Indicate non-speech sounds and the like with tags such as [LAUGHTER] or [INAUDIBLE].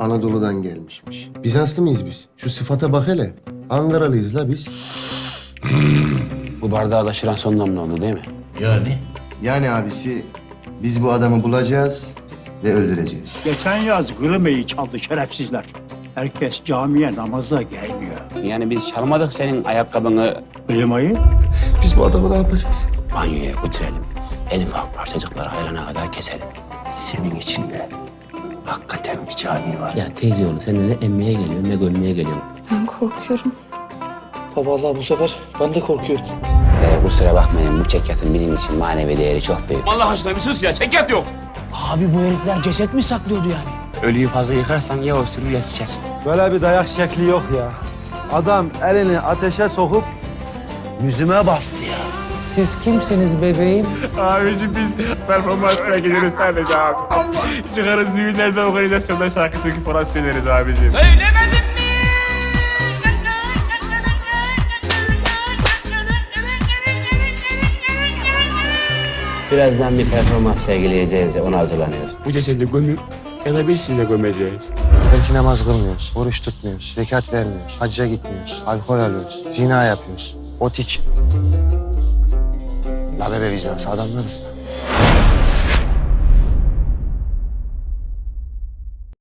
Anadolu'dan gelmişmiş. Bizanslı mıyız biz? Şu sıfata bak hele. Ankaralıyız la biz. [CLEARS THROAT] Bu bardağı taşıran son damla oldu değil mi? Yani? Yani abisi biz bu adamı bulacağız ve öldüreceğiz. Geçen yaz Gırıme'yi çaldı şerefsizler. Herkes camiye namaza gelmiyor. Yani biz çalmadık senin ayakkabını Gırıme'yi Biz bu adamı ne yapacağız? banyoya götürelim. En ufak parçacıkları ayırana kadar keselim. Senin içinde hakikaten bir cani var. Ya teyze oğlu sen de ne emmeye geliyorsun ne gömmeye geliyorsun. Ben korkuyorum. Baba vallahi bu sefer ben de korkuyorum. Ee, kusura bakmayın bu çekyatın bizim için manevi değeri çok büyük. Allah aşkına bir sus ya. Çekyat yok. Abi bu herifler ceset mi saklıyordu yani? Ölüyü fazla yıkarsan ya osurur ya sıçar. Böyle bir dayak şekli yok ya. Adam elini ateşe sokup yüzüme bastı ya. Siz kimsiniz bebeğim? Abiciğim biz performanslara gideriz sadece abi. Çıkarız düğünlerde organizasyonda şarkı türkü falan söyleriz abiciğim. Söylemedim mi? Birazdan bir performans sergileyeceğiz de ona hazırlanıyoruz. Bu cesedi gömün ya da biz size gömeceğiz. Belki namaz kılmıyoruz, oruç tutmuyoruz, zekat vermiyoruz, hacca gitmiyoruz, alkol alıyoruz, zina yapıyoruz, ot iç. La bebe Bizans adamlarız.